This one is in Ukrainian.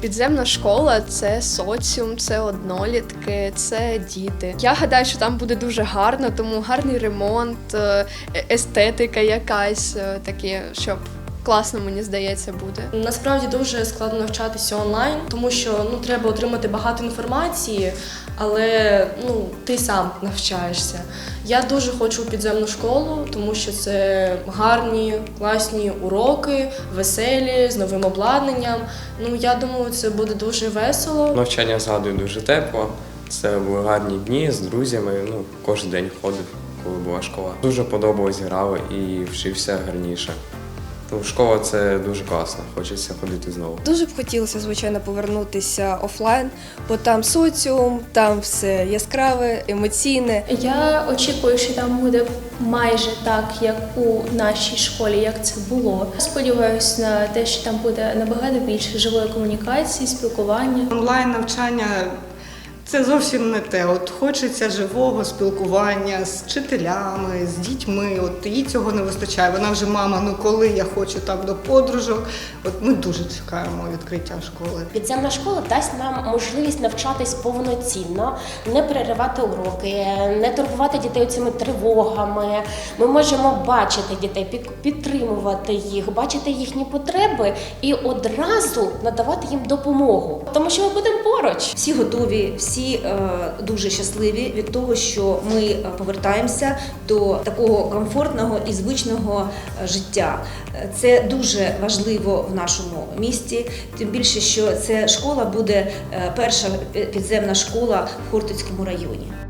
Підземна школа це соціум, це однолітки, це діти. Я гадаю, що там буде дуже гарно, тому гарний ремонт, е, естетика якась е, таке, щоб класно, мені здається, буде. Насправді дуже складно навчатися онлайн, тому що ну треба отримати багато інформації, але ну ти сам навчаєшся. Я дуже хочу підземну школу, тому що це гарні, класні уроки, веселі, з новим обладнанням. Ну я думаю, це буде дуже весело. Навчання згадую дуже тепло. Це були гарні дні з друзями. Ну, кожен день ходив, коли була школа. Дуже подобалось, грали і вчився гарніше. Ну, школа це дуже класно, хочеться ходити знову. Дуже б хотілося, звичайно, повернутися офлайн, бо там соціум, там все яскраве, емоційне. Я очікую, що там буде майже так, як у нашій школі, як це було. Сподіваюся на те, що там буде набагато більше живої комунікації, спілкування. Онлайн навчання це зовсім не те. От хочеться живого спілкування з вчителями, з дітьми. От їй цього не вистачає. Вона вже мама, ну коли я хочу там до подружок. От ми дуже чекаємо відкриття школи. Підземна школа дасть нам можливість навчатись повноцінно, не переривати уроки, не турбувати дітей цими тривогами. Ми можемо бачити дітей, під- підтримувати їх, бачити їхні потреби і одразу надавати їм допомогу, тому що ми будемо поруч. Всі готові, всі е, дуже щасливі від того, що ми е, повертаємося до такого комфортного і звичного е, життя. Це дуже важливо в нашому місті, тим більше, що це школа буде перша підземна школа в Хортицькому районі.